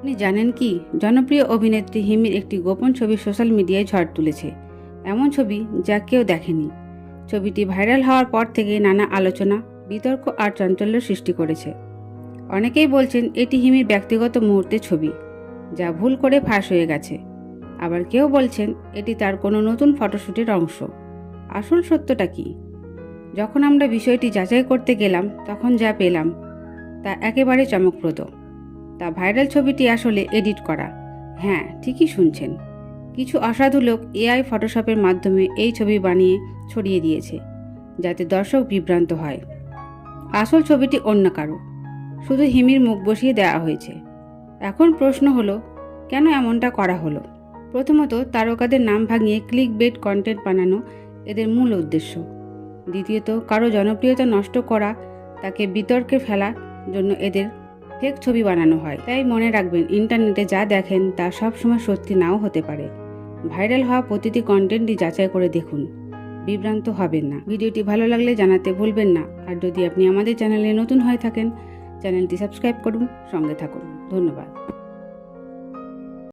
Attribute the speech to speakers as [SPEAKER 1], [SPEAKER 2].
[SPEAKER 1] আপনি জানেন কি? জনপ্রিয় অভিনেত্রী হিমির একটি গোপন ছবি সোশ্যাল মিডিয়ায় ঝড় তুলেছে। এমন ছবি যা কেউ দেখেনি। ছবিটি ভাইরাল হওয়ার পর থেকে নানা আলোচনা, বিতর্ক আর চাঞ্চল্য সৃষ্টি করেছে। অনেকেই বলছেন এটি হিমির ব্যক্তিগত মুহূর্তের ছবি, যা ভুল করে ফাঁস হয়ে গেছে। আবার কেউ বলছেন এটি তার কোনো নতুন ফটোশ্যুটের অংশ। আসল সত্যটা কি? যখন আমরা বিষয়টি যাচাই করতে গেলাম, তখন যা পেলাম, তা একেবারে চমকপ্রদ। তা ভাইরাল ছবিটি আসলে এডিট করা। হ্যাঁ ঠিকই শুনছেন। কিছু অসাধু লোক এআই ফটোশপের মাধ্যমে এই ছবি বানিয়ে ছড়িয়ে দিয়েছে, যাতে দর্শক বিভ্রান্ত হয়। আসল ছবিটি অন্য কারও। শুধু হিমির মুখ বসিয়ে দেওয়া হয়েছে। এখন প্রশ্ন হলো, কেন এমনটা করা হলো? প্রথমত, তারকাদের নাম ভাঙিয়ে ক্লিক বেট কন্টেন্ট বানানো এদের মূল উদ্দেশ্য। দ্বিতীয়ত, কারও জনপ্রিয়তা নষ্ট করা, তাকে বিতর্কে ফেলার জন্য এদের ফেক ছবি বানানো হয়। তাই মনে রাখবেন, ইন্টারনেটে যা দেখেন তা সবসময় সত্যি নাও হতে পারে। ভাইরাল হওয়া প্রতিটি কন্টেন্টই যাচাই করে দেখুন। বিভ্রান্ত হবেন না। ভিডিওটি ভালো লাগলে জানাতে ভুলবেন না। আর যদি আপনি আমাদের চ্যানেলে নতুন হয়ে থাকেন, চ্যানেলটি সাবস্ক্রাইব করুন, সঙ্গে থাকুন। ধন্যবাদ।